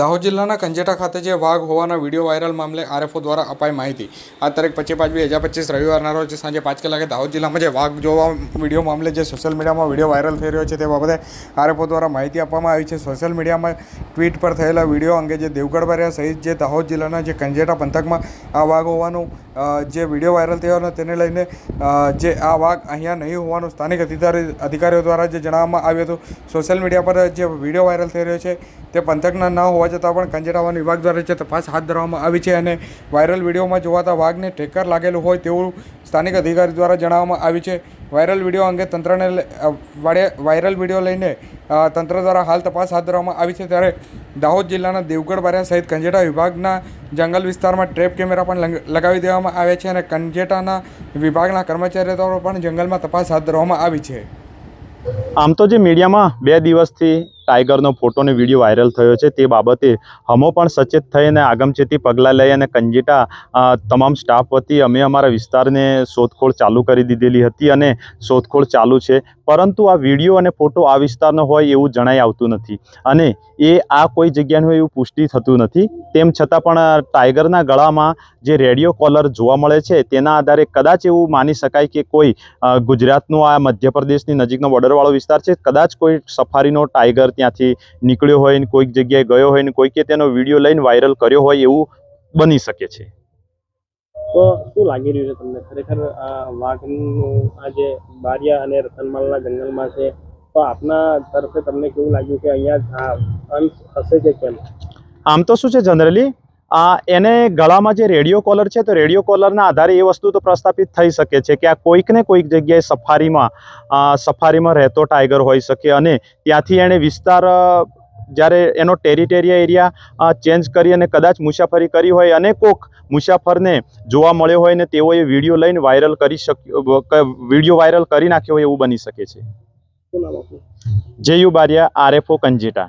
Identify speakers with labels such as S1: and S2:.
S1: દાહોદ જિલ્લાના કંજેટા ખાતે જે વાઘ હોવાના વીડિયો વાયરલ મામલે આરએફઓ દ્વારા અપાઈ માહિતી. આ તારીખ પચીસ પાંચ બે હજાર પચીસ રવિવારના રોજ સાંજે પાંચ કલાકે દાહોદ જિલ્લામાં જે વાઘ જોવા વીડિયો મામલે જે સોશિયલ મીડિયામાં વીડિયો વાયરલ થઈ રહ્યો છે તે બાબતે આરએફઓ દ્વારા માહિતી આપવામાં આવી છે. સોશિયલ મીડિયામાં ટ્વીટ પર થયેલા વીડિયો અંગે જે દેવગઢ સહિત જે દાહોદ જિલ્લાના જે કંજેટા પંથકમાં આ વાઘ હોવાનું જે વીડિયો વાયરલ થયો અને તેને લઈને જે આ વાઘ અહીંયા નહીં હોવાનું સ્થાનિક અધિકારી, અધિકારીઓ દ્વારા જે જણાવવામાં આવ્યું હતું. સોશિયલ મીડિયા પર જે વીડિયો વાયરલ થઈ રહ્યો છે તે પંથકના ન હોવા છતાં પણ કંજેરા વન વિભાગ દ્વારા જે તપાસ હાથ ધરવામાં આવી છે અને વાયરલ વિડીયોમાં જોવાતા વાઘને ઠેકર લાગેલું હોય તેવું સ્થાનિક અધિકારી દ્વારા જણાવવામાં આવ્યું છે. વાયરલ વીડિયો અંગે તંત્રને વાડે- વાયરલ વીડિયો લઈને તંત્ર દ્વારા હાલ તપાસ હાથ ધરવામાં આવી છે ત્યારે દાહોદ જિલ્લાના દેવગઢ બારિયા સહિત કંજેટા વિભાગના જંગલ વિસ્તારમાં ટ્રેપ કેમેરા પણ લગાવી દેવામાં આવ્યા છે અને કંજેટાના વિભાગના કર્મચારીઓ દ્વારા પણ જંગલમાં તપાસ હાથ ધરવામાં આવી છે.
S2: આમ તો જે મીડિયામાં બે દિવસથી ટાઈગરનો ફોટો અને વીડિયો વાયરલ થયો છે. તે બાબતે હમો પણ સચેત થઈ અને આગમચેતી પગલાં લઈ અને કંજીટા તમામ સ્ટાફ વતી અમે અમારા વિસ્તારને શોધખોળ ચાલુ કરી દીધેલી હતી અને શોધખોળ ચાલુ છે. પરંતુ આ વીડિયો અને ફોટો આ વિસ્તારનો હોય એવું જણાઈ આવતું નથી અને એ આ કોઈ જગ્યાનું એવું પુષ્ટિ થતું નથી. તેમ છતાં પણ ટાઈગરના ગળામાં જે રેડિયો કોલર જોવા મળે છે તેના આધારે કદાચ એવું માની શકાય કે કોઈ ગુજરાતનું આ મધ્યપ્રદેશની નજીકનો બોર્ડરવાળો વિસ્તાર છે. કદાચ કોઈ સફારીનો ટાઈગર ત્યાંથી નીકળ્યો હોય ને કોઈક જગ્યાએ ગયો હોય ને કોઈકે તેનો વીડિયો લઈને વાયરલ કર્યો હોય એવું બની શકે છે.
S3: તો શું લાગી રહ્યું છે તમને? ખરેખર આ વાઘનું આ જે બારિયા અને રતનમાલના જંગલમાં છે તો આપના તરફે તમને કેવું લાગ્યું કે અહીંયા અંશ હશે કે કેમ?
S2: આમ તો શું છે જનરલી આ એને ગળામાં જે રેડિયો કોલર છે તો રેડિયો કોલરના આધારે એ વસ્તુ તો પ્રસ્થાપિત થઈ શકે છે કે આ કોઈકને કોઈક જગ્યાએ સફારીમાં સફારીમાં રહેતો ટાઈગર હોઈ શકે અને ત્યાંથી એણે વિસ્તાર જ્યારે એનો ટેરિટેરિયા એરિયા ચેન્જ કરી અને કદાચ મુસાફરી કરી હોય અને કોક મુસાફરને જોવા મળ્યો હોય ને તેઓએ વીડિયો લઈને વાયરલ કરી શક્યો વીડિયો વાયરલ કરી નાખ્યો હોય એવું બની શકે છે. J U Bariya RFO Kanjeta.